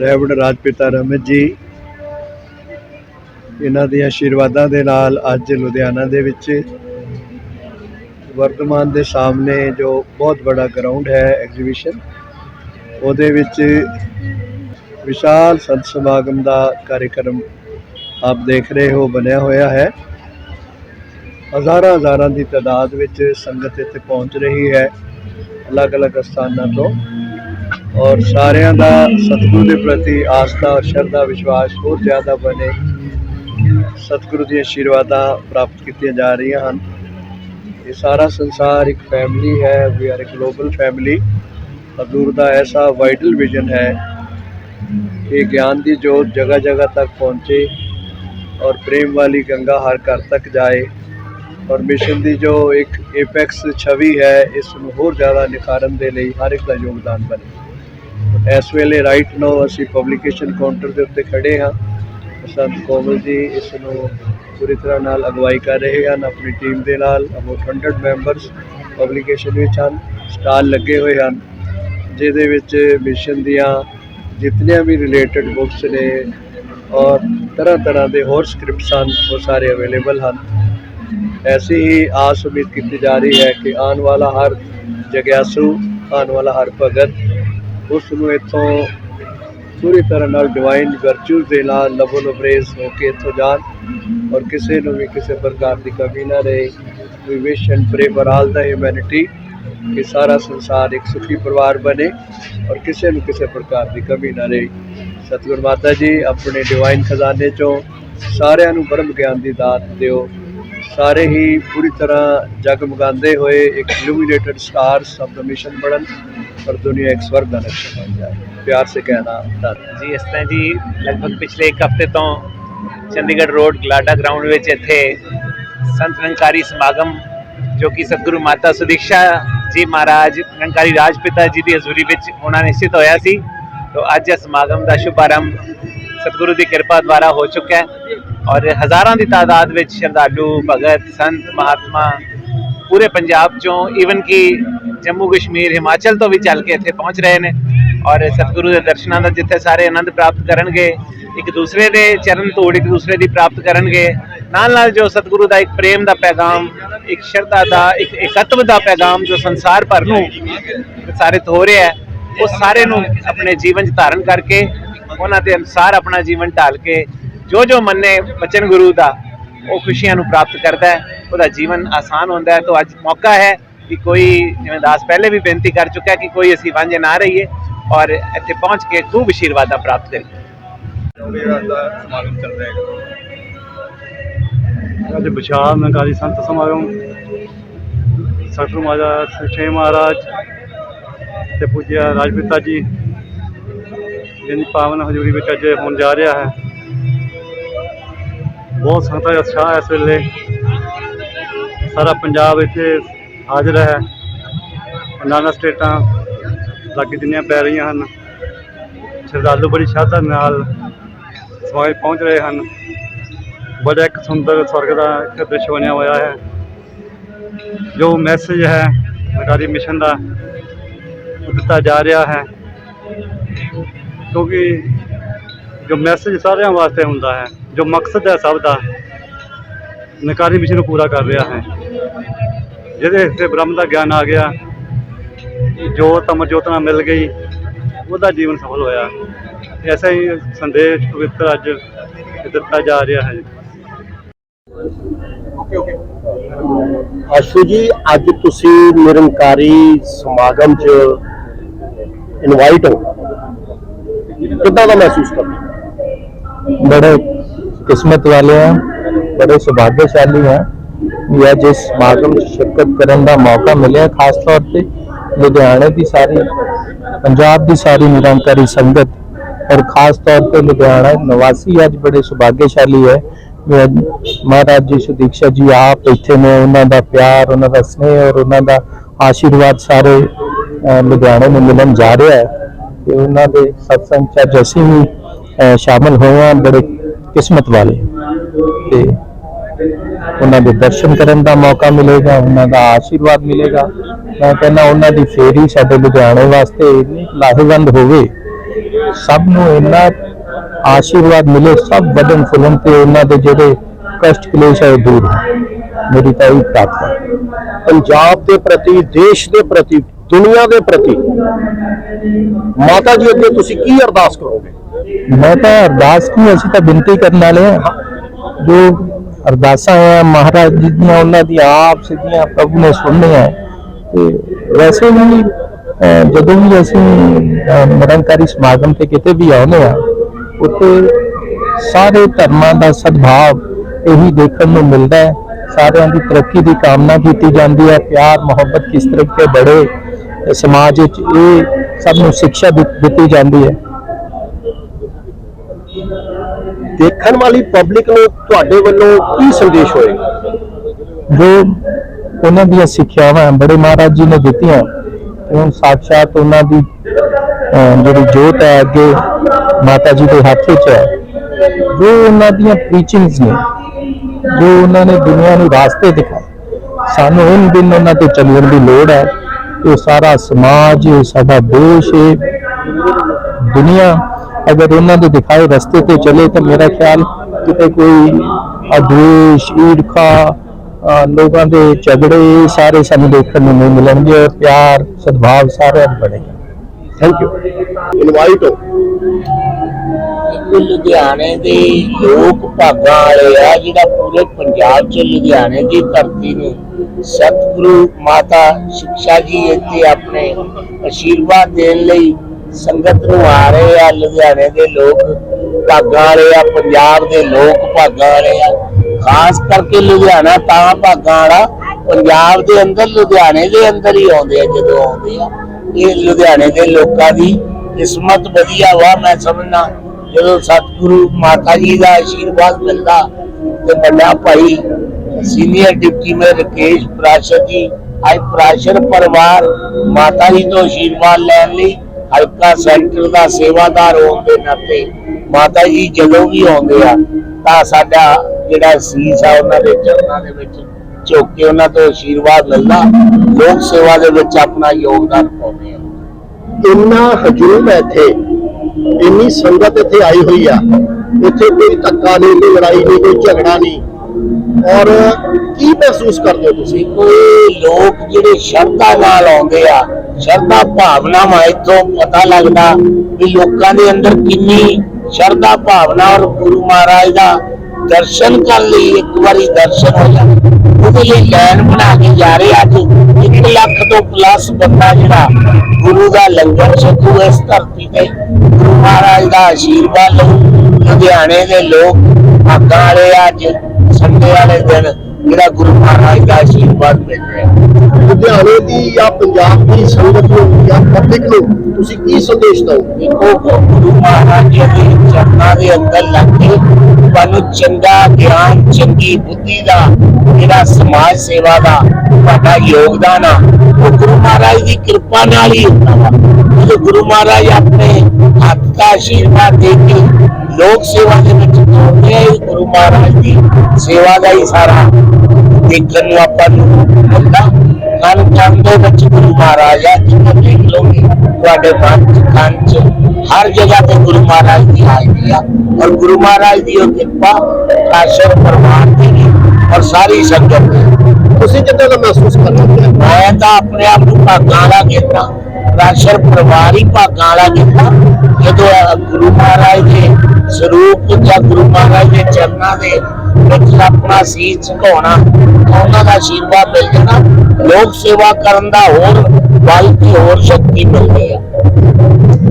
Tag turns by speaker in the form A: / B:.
A: ਰੈਵਡ ਰਾਜਪਿਤਾ ਰਮਿਤ ਜੀ, ਇਹਨਾਂ ਦੇ ਆਸ਼ੀਰਵਾਦਾਂ ਦੇ ਨਾਲ ਅੱਜ ਲੁਧਿਆਣਾ ਦੇ ਵਿੱਚ ਵਰਤਮਾਨ ਦੇ ਸਾਹਮਣੇ ਜੋ ਬਹੁਤ ਬੜਾ ਗਰਾਊਂਡ ਹੈ ਐਗਜ਼ੀਬਿਸ਼ਨ ਉਹਦੇ ਵਿੱਚ ਵਿਸ਼ਾਲ ਸੰਤ ਸਮਾਗਮ ਦਾ ਕਾਰਜਕ੍ਰਮ ਆਪ ਦੇਖ ਰਹੇ ਹੋ, ਬਣਿਆ ਹੋਇਆ ਹੈ। ਹਜ਼ਾਰਾਂ ਹਜ਼ਾਰਾਂ ਦੀ ਤਾਦਾਦ ਵਿੱਚ ਸੰਗਤ ਇੱਥੇ ਪਹੁੰਚ ਰਹੀ ਹੈ ਅਲੱਗ-ਅਲੱਗ ਸਥਾਨਾਂ ਤੋਂ। ਔਰ ਸਾਰਿਆਂ ਦਾ ਸਤਿਗੁਰੂ ਦੇ ਪ੍ਰਤੀ ਆਸਥਾ ਔਰ ਸ਼ਰਧਾ, ਵਿਸ਼ਵਾਸ ਹੋਰ ਜ਼ਿਆਦਾ ਬਣੇ। ਸਤਿਗੁਰੂ ਦੀਆਂ ਆਸ਼ੀਰਵਾਦਾਂ ਪ੍ਰਾਪਤ ਕੀਤੀਆਂ ਜਾ ਰਹੀਆਂ ਹਨ। ਇਹ ਸਾਰਾ ਸੰਸਾਰ ਇੱਕ ਫੈਮਿਲੀ ਹੈ। We are a global family ਹਜ਼ੂਰ ਦਾ ਐਸਾ ਵਾਈਡਲ ਵਿਜ਼ਨ ਹੈ ਕਿ ਗਿਆਨ ਦੀ ਜੋਤ ਜਗ੍ਹਾ ਜਗ੍ਹਾ ਤੱਕ ਪਹੁੰਚੇ ਔਰ ਪ੍ਰੇਮ ਵਾਲੀ ਗੰਗਾ ਹਰ ਘਰ ਤੱਕ ਜਾਏ। ਔਰ ਮਿਸ਼ਨ ਦੀ ਜੋ ਇੱਕ ਐਪੈਕਸ ਛਵੀ ਹੈ, ਇਸ ਨੂੰ ਹੋਰ ਜ਼ਿਆਦਾ ਨਿਖਾਰਨ ਦੇ ਲਈ ਹਰ ਇੱਕ ਦਾ ਯੋਗਦਾਨ ਬਣੇ। ਇਸ ਵੇਲੇ ਰਾਈਟ ਨੋ ਅਸੀਂ ਪਬਲਿਕੇਸ਼ਨ ਕਾਊਂਟਰ ਦੇ ਉੱਤੇ ਖੜੇ ਹਾਂ। ਸੰਤ ਕੋਮਲ ਜੀ ਇਸ ਨੂੰ ਪੂਰੀ ਤਰ੍ਹਾਂ ਨਾਲ ਅਗਵਾਈ ਕਰ ਰਹੇ ਹਨ। ਆਪਣੀ ਟੀਮ ਦੇ ਨਾਲ ਅਬਾਊਟ 100 ਮੈਂਬਰਸ ਪਬਲਿਕੇਸ਼ਨ ਵਿੱਚ ਹਨ। ਸਟਾਲ ਲੱਗੇ ਹੋਏ ਹਨ। ਜਿਹਦੇ ਵਿੱਚ ਮਿਸ਼ਨ ਦੀਆਂ ਜਿਤਨੀਆਂ ਵੀ ਰਿਲੇਟਡ ਬੁੱਕਸ ਨੇ ਔਰ ਤਰ੍ਹਾਂ ਤਰ੍ਹਾਂ ਦੇ ਹੋਰ ਸਕ੍ਰਿਪਟਸ ਹਨ, ਉਹ ਸਾਰੇ ਅਵੇਲੇਬਲ ਹਨ। ਐਸੀ ਹੀ ਆਸ ਉਮੀਦ ਕੀਤੀ ਜਾ ਰਹੀ ਹੈ ਕਿ ਆਉਣ ਵਾਲਾ ਹਰ ਜਗਿਆਸੂ, ਆਉਣ ਵਾਲਾ ਹਰ ਭਗਤ ਉਸ ਨੂੰ ਇੱਥੋਂ ਪੂਰੀ ਤਰ੍ਹਾਂ ਨਾਲ ਡਿਵਾਈਨ ਵਰਚੂਸ ਦੇ ਨਾਲ ਲਵੋ ਲਵਰੇਜ਼ ਹੋ ਕੇ ਇੱਥੋਂ ਜਾਣ ਔਰ ਕਿਸੇ ਨੂੰ ਵੀ ਕਿਸੇ ਪ੍ਰਕਾਰ ਦੀ ਕਮੀ ਨਾ ਰਹੇ। We wish and pray for all the humanity ਕਿ ਸਾਰਾ ਸੰਸਾਰ ਇੱਕ ਸੁਖੀ ਪਰਿਵਾਰ ਬਣੇ ਔਰ ਕਿਸੇ ਨੂੰ ਕਿਸੇ ਪ੍ਰਕਾਰ ਦੀ ਕਮੀ ਨਾ ਰਹੇ। ਸਤਿਗੁਰ ਮਾਤਾ ਜੀ, ਆਪਣੇ ਡਿਵਾਈਨ ਖਜ਼ਾਨੇ ਚੋਂ ਸਾਰਿਆਂ ਨੂੰ ਬ੍ਰਹਮ ਗਿਆਨ ਦੀ ਦਾਤ ਦਿਓ। ਸਾਰੇ ਹੀ ਪੂਰੀ ਤਰ੍ਹਾਂ ਜਗਮਗਾਉਂਦੇ ਹੋਏ ਇੱਕ illuminated stars of the mission ਬਣਨ। ਔਰ ਦੁਨੀਆ ਇੱਕ ਸਵਰਗ ਦਾ ਨਕਸ਼ਾ ਬਣ ਜਾਏ ਪਿਆਰ ਸੇ ਕਹਿਣਾ
B: ਜੀ, ਇਸ ਤਰ੍ਹਾਂ ਜੀ, ਲਗਭਗ ਪਿਛਲੇ ਇੱਕ ਹਫ਼ਤੇ ਤੋਂ ਚੰਡੀਗੜ੍ਹ ਰੋਡ, ਗਲਾਡਾ ਗਰਾਊਂਡ ਵਿੱਚ ਇੱਥੇ ਸੰਤ ਨਿਰੰਕਾਰੀ ਸਮਾਗਮ, ਜੋ ਕਿ ਸਤਿਗੁਰੂ ਮਾਤਾ ਸੁਦੀਕਸ਼ਾ ਜੀ ਮਹਾਰਾਜ ਨਿਰੰਕਾਰੀ ਰਾਜਪਿਤਾ ਜੀ ਦੀ ਹਜ਼ੂਰੀ ਵਿੱਚ ਹੋਣਾ ਨਿਸ਼ਚਿਤ ਹੋਇਆ ਸੀ। ਤੋ ਅੱਜ ਇਸ ਸਮਾਗਮ ਦਾ ਸ਼ੁਭਾਰੰਭ ਸਤਿਗੁਰੂ ਦੀ ਕਿਰਪਾ ਦੁਆਰਾ ਹੋ ਚੁੱਕਾ ਹੈ ਔਰ ਹਜ਼ਾਰਾਂ ਦੀ ਤਾਦਾਦ ਵਿੱਚ ਸ਼ਰਧਾਲੂ, ਭਗਤ, ਸੰਤ, ਮਹਾਤਮਾ ਪੂਰੇ ਪੰਜਾਬ ਚੋਂ ਈਵਨ ਕਿ ਜੰਮੂ ਕਸ਼ਮੀਰ, ਹਿਮਾਚਲ ਤੋਂ ਵੀ ਚੱਲ ਕੇ ਇੱਥੇ ਪਹੁੰਚ ਰਹੇ ਨੇ ਔਰ ਸਤਿਗੁਰੂ ਦੇ ਦਰਸ਼ਨਾਂ ਦਾ ਜਿੱਥੇ ਸਾਰੇ ਆਨੰਦ ਪ੍ਰਾਪਤ ਕਰਨਗੇ, ਇੱਕ ਦੂਸਰੇ ਦੇ ਚਰਨ ਧੂੜ ਇੱਕ ਦੂਸਰੇ ਦੀ ਪ੍ਰਾਪਤ ਕਰਨਗੇ ਨਾਲ ਨਾਲ ਜੋ ਸਤਿਗੁਰੂ ਦਾ ਇੱਕ ਪ੍ਰੇਮ ਦਾ ਪੈਗਾਮ, ਇੱਕ ਸ਼ਰਧਾ ਦਾ, ਇੱਕ ਇਕੱਤਵ ਦਾ ਪੈਗਾਮ ਜੋ ਸੰਸਾਰ ਭਰ ਨੂੰ ਪ੍ਰਸਾਰਿਤ ਹੋ ਰਿਹਾ ਹੈ, ਉਹ ਸਾਰੇ ਨੂੰ ਆਪਣੇ ਜੀਵਨ 'ਚ ਧਾਰਨ ਕਰਕੇ, ਉਹਨਾਂ ਦੇ ਅਨੁਸਾਰ ਆਪਣਾ ਜੀਵਨ ਢਾਲ ਕੇ ਜੋ ਜੋ ਮੰਨੇ ਬਚਨ ਗੁਰੂ ਦਾ, ਉਹ ਖੁਸ਼ੀਆਂ ਨੂੰ ਪ੍ਰਾਪਤ ਕਰਦਾ ਹੈ, ਉਹਦਾ ਜੀਵਨ ਆਸਾਨ ਹੁੰਦਾ ਹੈ। ਤਾਂ ਅੱਜ ਮੌਕਾ ਹੈ ਕਿ ਕੋਈ ਜਿਵੇਂ ਦਾਸ ਪਹਿਲੇ ਵੀ ਬੇਨਤੀ ਕਰ ਚੁੱਕਾ ਕਿ ਕੋਈ ਅਸੀਂ ਵਾਂਝੇ ਨਾ ਰਹੀਏ ਔਰ ਇੱਥੇ ਪਹੁੰਚ ਕੇ ਖੂਬ ਆਸ਼ੀਰਵਾਦਾਂ ਪ੍ਰਾਪਤ ਕਰੀਏ
A: ਸਮਾਗਮ ਚੱਲ ਰਿਹਾ ਹੈ
C: ਅੱਜ ਵਿਸ਼ਾਲ ਨਗਾਰੀ ਸੰਤ ਸਮਾਗਮ ਸਤਿਗੁਰੂ ਮਹਾਰਾਜ ਸੁਖੇ ਮਹਾਰਾਜ ਤੇ ਪੂਜਿਆ ਰਾਜਪਿਤਾ ਜੀ ਜਿਹਦੀ ਪਾਵਨ ਹਜ਼ੂਰੀ ਵਿੱਚ ਅੱਜ ਹੋਣ ਜਾ ਰਿਹਾ ਹੈ ਬਹੁਤ ਸੰਗਤਾਂ ਦਾ ਉਤਸ਼ਾਹ ਹੈ ਇਸ ਵੇਲੇ ਸਾਰਾ ਪੰਜਾਬ ਇੱਥੇ ਹਾਜ਼ਰ ਹੈ। ਨਾਨਾ ਸਟੇਟਾਂ ਲਾਗੇ ਜਿੰਨੀਆਂ ਪੈ ਰਹੀਆਂ ਹਨ। ਸ਼ਰਧਾਲੂ ਬੜੀ ਸ਼ਰਧਾ ਨਾਲ ਸਮਾਗਮ ਪਹੁੰਚ ਰਹੇ ਹਨ। ਬੜਾ ਇੱਕ ਸੁੰਦਰ ਸਵਰਗ ਦਾ ਇੱਕ ਦ੍ਰਿਸ਼ ਬਣਿਆ ਹੋਇਆ ਹੈ। ਜੋ ਮੈਸੇਜ ਹੈ ਸਰਕਾਰੀ ਮਿਸ਼ਨ ਦਾ ਦਿੱਤਾ ਜਾ ਰਿਹਾ ਹੈ। ਕਿਉਂਕਿ ਜੋ ਮੈਸੇਜ ਸਾਰਿਆਂ ਵਾਸਤੇ ਹੁੰਦਾ ਹੈ, ਜੋ ਮਕਸਦ ਹੈ ਸਭ ਦਾ, ਨਕਾਰੀ ਮਿਸ਼ਨ ਨੂੰ ਪੂਰਾ ਕਰ ਰਿਹਾ ਹੈ। ਜਿਹਦੇ ਹਿੱਸੇ ਬ੍ਰਹਮ ਦਾ ਗਿਆਨ ਆ ਗਿਆ ਜੋਤ ਅਮਰ ਜੋਤ ਨਾਲ ਮਿਲ ਗਈ ਉਹਦਾ ਜੀਵਨ ਸਫਲ ਹੋਇਆ। ਐਸਾ ਹੀ ਸੰਦੇਸ਼ ਪਵਿੱਤਰ ਅੱਜ ਦਿੱਤਾ ਜਾ ਰਿਹਾ ਹੈ।
D: ਆਸ਼ੂ ਜੀ ਅੱਜ ਤੁਸੀਂ ਨਿਰੰਕਾਰੀ ਸਮਾਗਮ 'ਚ ਇਨਵਾਈਟ ਹੋ। ਕਿੱਦਾਂ ਦਾ ਮਹਿਸੂਸ ਕਰਦੇ
E: ਬੜੇ ਕਿਸਮਤ ਵਾਲੇ ਆ ਬੜੇ ਸੁਭਾਗਿਆਸ਼ਾਲੀ ਆ। ਵੀ ਅੱਜ ਇਸ ਸਮਾਗਮ 'ਚ ਸ਼ਿਰਕਤ ਕਰਨ ਦਾ ਮੌਕਾ ਮਿਲਿਆ ਖਾਸ ਤੌਰ ਤੇ ਲੁਧਿਆਣੇ ਦੀ ਸਾਰੀ ਪੰਜਾਬ ਦੀ ਸਾਰੀ ਨਿਰੰਕਾਰੀ ਸੰਗਤ ਔਰ ਖਾਸ ਤੌਰ ਤੇ ਲੁਧਿਆਣਾ ਨਿਵਾਸੀ ਅੱਜ ਬੜੇ ਸੁਭਾਗਿਆਸ਼ਾਲੀ ਹੈ। ਮਹਾਰਾਜ ਜੀ ਸੁਦੀਕਸ਼ਾ ਜੀ ਆਪ ਇੱਥੇ ਨੇ ਉਹਨਾਂ ਦਾ ਪਿਆਰ ਉਹਨਾਂ ਦਾ ਸਨੇਹ ਔਰ ਉਹਨਾਂ ਦਾ ਆਸ਼ੀਰਵਾਦ ਸਾਰੇ ਲੁਧਿਆਣੇ ਨੂੰ ਮਿਲਣ ਜਾ ਰਿਹਾ ਹੈ ਤੇ ਉਹਨਾਂ ਦੇ ਸਤਸੰਗ ਚ ਅੱਜ ਅਸੀਂ ਵੀ ਅਹ, ਸ਼ਾਮਲ ਹੋਏ ਹਾਂ ਬੜੇ ਕਿਸਮਤ ਵਾਲੇ ਤੇ ਉਹਨਾਂ ਦੇ ਦਰਸ਼ਨ ਕਰਨ ਦਾ ਮੌਕਾ ਮਿਲੇਗਾ, ਉਹਨਾਂ ਦਾ ਆਸ਼ੀਰਵਾਦ ਮਿਲੇਗਾ। ਮੈਂ ਕਹਿੰਦਾ ਉਹਨਾਂ ਦੀ ਫੇਰੀ ਸਾਡੇ ਲੁਧਿਆਣੇ ਵਾਸਤੇ ਇੰਨੀ ਲਾਹੇਵੰਦ ਹੋਵੇ, ਸਭ ਨੂੰ ਇੰਨਾ ਆਸ਼ੀਰਵਾਦ ਮਿਲੇ, ਸਭ ਵਧਣ ਫੁੱਲਣ ਤੇ ਉਹਨਾਂ ਦੇ ਜਿਹੜੇ ਕਸ਼ਟ ਕਲੇਸ਼ ਹੈ ਦੂਰ ਹੋਣ। ਮੇਰੀ ਤਾਂ ਇਹ ਪ੍ਰਾਰਥਨਾ
D: ਪੰਜਾਬ ਦੇ ਪ੍ਰਤੀ, ਦੇਸ਼ ਦੇ ਪ੍ਰਤੀ, ਦੁਨੀਆ ਦੇ ਪ੍ਰਤੀ, ਮਾਤਾ ਜੀ ਅੱਗੇ ਤੁਸੀਂ ਕੀ ਅਰਦਾਸ ਕਰੋਗੇ?
E: ਮੈਂ ਤਾਂ ਅਰਦਾਸ ਕੀ, ਅਸੀਂ ਤਾਂ ਬੇਨਤੀ ਕਰਨ ਵਾਲੇ ਹਾਂ, ਜੋ ਅਰਦਾਸਾਂ ਹੈ ਮਹਾਰਾਜ ਜੀ ਦੀਆਂ ਉਹਨਾਂ ਦੀ ਆਪ ਸਿੱਧੀਆਂ ਪ੍ਰਭੂ ਨੇ ਸੁਣਨੀਆਂ ਤੇ ਵੈਸੇ ਵੀ ਜਦੋਂ ਵੀ ਅਸੀਂ ਅਹ, ਸਮਾਗਮ ਤੇ ਕਿਤੇ ਵੀ ਆਉਂਦੇ ਆ ਉੱਥੇ ਸਾਰੇ ਧਰਮਾਂ ਦਾ ਸਦਭਾਵ ਇਹੀ ਦੇਖਣ ਨੂੰ ਮਿਲਦਾ ਹੈ। ਸਾਰਿਆਂ ਦੀ ਤਰੱਕੀ ਦੀ ਕਾਮਨਾ ਕੀਤੀ ਜਾਂਦੀ ਹੈ। ਪਿਆਰ ਮੁਹੱਬਤ ਕਿਸ ਤਰੀਕੇ ਬੜੇ ਸਮਾਜ ਵਿੱਚ ਇਹ ਸਭ ਨੂੰ ਸਿੱਖਿਆ ਦਿੱ- ਦਿੱਤੀ ਜਾਂਦੀ ਹੈ।
D: ਦੇਖਣ ਵਾਲੀ ਪਬਲਿਕ ਨੂੰ ਤੁਹਾਡੇ ਵੱਲੋਂ ਕੀ ਸੰਦੇਸ਼ ਹੋਏਗਾ?
E: ਜੋ ਉਹਨਾਂ ਦੀਆਂ ਸਿੱਖਿਆਵਾਂ ਬੜੇ ਮਹਾਰਾਜ ਜੀ ਨੇ ਦਿੱਤੀਆਂ, ਤੇ ਹੁਣ ਸਾਖਸ਼ਾਤ ਉਹਨਾਂ ਦੀ ਜਿਹੜੀ ਜੋਤ ਹੈ ਅੱਗੇ ਮਾਤਾ ਜੀ ਦੇ ਹੱਥ ਵਿੱਚ ਹੈ, ਜੋ ਉਹਨਾਂ ਦੀਆਂ ਪ੍ਰੀਚਿੰਗਸ ਨੇ, ਜੋ ਉਹਨਾਂ ਨੇ ਦੁਨੀਆ ਨੂੰ ਰਾਸਤੇ ਦਿਖਾਏ, ਸਾਨੂੰ ਇਨ ਦਿਨ ਉਹਨਾਂ ਤੇ ਚੱਲਣ ਦੀ ਲੋੜ ਹੈ, ਇਹ ਸਾਰਾ ਸਮਾਜ, ਇਹ ਸਾਡਾ ਦੇਸ਼, ਇਹ ਦੁਨੀਆ ਅਗਰ ਉਹਨਾਂ ਦੇ ਦਿਖਾਏ ਰਸਤੇ ਤੇ ਚਲੇ ਤਾਂ ਮੇਰਾ ਖਿਆਲ ਕਿਤੇ ਕੋਈ ਅਦਵੇਸ਼ ਈਰਖਾ ਲੋਕਾਂ ਦੇ ਝਗੜੇ ਸਾਰੇ ਸਾਨੂੰ ਦੇਖਣ ਨੂੰ ਨਹੀਂ ਮਿਲਣਗੇ ਔਰ ਪਿਆਰ ਸਦਭਾਵ ਸਾਰਿਆਂ ਨੂੰ ਬਣੇਗਾ।
D: ਥੈਂਕ ਯੂ ਇਨਵਾਈਟ ਹੋ।
F: ਲੁਧਿਆਣੇ ਦੇ ਲੋਕ ਭਾਗਾਂ ਵਾਲੇ ਆ ਜਿਹੜਾ ਪੂਰੇ ਪੰਜਾਬ 'ਚ ਲੁਧਿਆਣੇ ਦੀ ਧਰਤੀ ਨੂੰ ਸਤਿਗੁਰੂ ਮਾਤਾ ਸਿੱਖਿਆ ਜੀ ਇੱਥੇ ਆਪਣੇ ਅਸ਼ੀਰਵਾਦ ਦੇਣ ਲਈ ਸੰਗਤ ਨੂੰ ਆ ਰਹੇ ਆ, ਲੁਧਿਆਣੇ ਦੇ ਲੋਕ, ਭਾਗਾਂ ਵਾਲੇ ਆ, ਪੰਜਾਬ ਦੇ ਲੋਕ ਭਾਗਾਂ ਵਾਲੇ ਆ। ਖਾਸ ਕਰਕੇ ਲੁਧਿਆਣਾ ਤਾਂ ਭਾਗਾਂ ਵਾਲਾ, ਪੰਜਾਬ ਦੇ ਅੰਦਰ, ਲੁਧਿਆਣੇ ਦੇ ਅੰਦਰ ਹੀ ਆਉਂਦੇ ਆ, ਜਦੋਂ ਆਉਂਦੇ ਆ। ਇਹ ਲੁਧਿਆਣੇ ਦੇ ਲੋਕਾਂ ਦੀ ਕਿਸਮਤ ਵਧੀਆ ਵਾ, ਮੈਂ ਸਮਝਣਾ ਜਦੋਂ ਸਤਿਗੁਰੂ ਮਾਤਾ ਜੀ ਦਾ ਆਸ਼ੀਰਵਾਦ ਮਿਲਦਾ, ਤੇ ਵੱਡਾ ਭਾਈ senior deputy mayor Rakesh Prashar ji, ਅੱਜ ਪ੍ਰਾਸ਼ਰ ਪਰਿਵਾਰ ਮਾਤਾ ਜੀ ਤੋਂ ਆਸ਼ੀਰਵਾਦ ਲੈਣ ਲਈ ਹਲਕਾ ਸੈਂਟਰ ਦਾ ਸੇਵਾਦਾਰ ਹੋਣ ਦੇ ਨਾਤੇ ਮਾਤਾ ਜੀ ਜਦੋਂ ਵੀ ਆਉਂਦੇ ਆ ਤਾਂ ਸਾਡਾ ਜਿਹੜਾ ਸੀਸ ਆ ਉਹਨਾਂ ਦੇ ਚਰਨਾਂ ਦੇ ਵਿੱਚ ਝੁੱਕ ਕੇ ਉਹਨਾਂ ਤੋਂ ਆਸ਼ੀਰਵਾਦ ਮਿਲਦਾ ਲੋਕ ਸੇਵਾ ਦੇ ਵਿੱਚ ਆਪਣਾ ਯੋਗਦਾਨ ਪਾਉਂਦੇ ਆ।
D: ਇੰਨਾ ਹਜੂਮ ਹੈ ਇੱਥੇ ਇੰਨੀ ਸੰਗਤ ਇੱਥੇ ਆਈ ਹੋਈ ਆ। ਇੱਥੇ ਕੋਈ ਧੱਕਾ ਨਹੀਂ ਕੋਈ ਲੜਾਈ ਨਹੀਂ ਕੋਈ ਝਗੜਾ ਨਹੀਂ। ਔਰ ਕੀ ਮਹਿਸੂਸ ਕਰਦੇ ਹੋ ਤੁਸੀਂ?
F: ਕੋਈ ਲੋਕ ਜਿਹੜੇ ਸ਼ਰਧਾ ਨਾਲ ਆਉਂਦੇ ਆ ਸ਼ਰਧਾ ਭਾਵਨਾਵਾਂ ਇੱਥੋਂ ਪਤਾ ਲੱਗਦਾ ਵੀ ਲੋਕਾਂ ਦੇ ਅੰਦਰ ਕਿੰਨੀ ਸ਼ਰਧਾ ਭਾਵਨਾ ਔਰ ਗੁਰੂ ਮਹਾਰਾਜ ਦਾ ਦਰਸ਼ਨ ਕਰਨ ਲਈ ਇੱਕ ਵਾਰੀ ਦਰਸ਼ਨ ਹੋ ਜਾਣ। ਉਹਦੇ ਲਈ ਲਾਈਨ ਬਣਾ ਕੇ ਜਾ ਰਹੇ ਅੱਜ। 1 ਲੱਖ ਤੋਂ ਪਲੱਸ ਬੰਦਾ ਜਿਹੜਾ ਗੁਰੂ ਦਾ ਲੰਗਰ ਛਕੂ ਇਸ ਧਰਤੀ ਤੇ ਗੁਰੂ ਮਹਾਰਾਜ ਦਾ ਆਸ਼ੀਰਵਾਦ ਲਓ ਲੁਧਿਆਣੇ ਦੇ ਲੋਕ ਭਾਗਾਂ ਵਾਲੇ ਅੱਜ, ਸੰਡੇ ਵਾਲੇ ਦਿਨ। ਜਿਹੜਾ ਗੁਰੂ ਮਹਾਰਾਜ ਦਾ ਆਸ਼ੀਰਵਾਦ ਮਿਲ ਰਿਹਾ
D: ਲੁਧਿਆਣੇ ਦੀ ਜਾਂ ਪੰਜਾਬ ਦੀ ਸੰਗਤ ਨੂੰ ਜਾਂ ਪਬਲਿਕ ਨੂੰ ਤੁਸੀਂ ਕੀ ਸੰਦੇਸ਼ ਦਿਓ
F: ਦੇਖੋ ਗੁਰੂ ਮਹਾਰਾਜ ਦੇ ਚਰਨਾਂ ਦੇ ਅੰਦਰ ਲੱਗ ਕੇ ਤੁਹਾਨੂੰ ਚੰਗਾ ਗਿਆਨ ਚੰਗੀ ਬੁੱਧੀ ਦਾ ਜਿਹੜਾ ਸਮਾਜ ਸੇਵਾ ਦਾ ਤੁਹਾਡਾ ਯੋਗਦਾਨ ਆ ਉਹ ਗੁਰੂ ਮਹਾਰਾਜ ਦੀ ਕਿਰਪਾ ਨਾਲ ਹੀ ਹੁੰਦਾ ਵਾ। ਜਦੋਂ ਗੁਰੂ ਮਹਾਰਾਜ ਆਪਣੇ ਹੱਥ ਦਾ ਆਸ਼ੀਰਵਾਦ ਦੇ ਕੇ ਲੋਕ ਸੇਵਾ ਦੇ ਵਿੱਚ ਤੋਰਦੇ ਆ ਇਹ ਗੁਰੂ ਮਹਾਰਾਜ ਦੀ ਸੇਵਾ ਦਾ ਹੀ ਸਾਰਾ ਦੇਖਣ ਨੂੰ ਆਪਾਂ ਨੂੰ ਮਿਲਦਾ ਕੰਨ ਕੰਨ ਦੇ ਵਿੱਚ ਗੁਰੂ ਮਹਾਰਾਜ ਆ ਜਿੱਥੇ ਦੇਖ ਲੋਗੇ ਤੁਹਾਡੇ ਮਨ ਚ ਕੰਨ ਚ ਹਰ ਜਗ੍ਹਾ ਤੇ ਗੁਰੂ ਮਹਾਰਾਜ ਦੀ ਹਾਜ਼ਰੀ ਆ ਔਰ ਗੁਰੂ ਮਹਾਰਾਜ ਦੀ ਉਹ ਕਿਰਪਾ ਆਸ਼ਰ ਪਰਮਾਨ ਦੀ ਵੀ ਔਰ ਸਾਰੀ ਸੰਗਤ ਦੀ
D: ਤੁਸੀਂ ਕਿੱਦਾਂ ਦਾ ਮਹਿਸੂਸ ਕਰਦੇ ਹੋ?
F: ਮੈਂ ਤਾਂ ਆਪਣੇ ਆਪ ਨੂੰ ਭਾਗਾਂ ਵਾਲਾ ਕਹਿੰਦਾ ਰਾਸ਼ਰ ਪਰਿਵਾਰ ਹੀ ਭਾਗਾਂ ਵਾਲਾ ਕਹਿੰਦਾ ਜਦੋਂ ਗੁਰੂ ਮਹਾਰਾਜ ਦੇ ਸਰੂਪ ਜਾਂ ਗੁਰੂ ਮਹਾਰਾਜ ਦੇ ਚਰਨਾਂ ਦੇ ਵਿੱਚ ਆਪਣਾ ਸੀਸ ਝੁਕਾਉਣਾ, ਉਹਨਾਂ ਦਾ ਆਸ਼ੀਰਵਾਦ ਮਿਲ ਜਾਣਾ ਲੋਕ ਸੇਵਾ ਕਰਨ ਦਾ ਹੋਰ ਬਲ ਤੇ ਹੋਰ ਸ਼ਕਤੀ ਮਿਲਦੀ ਆ।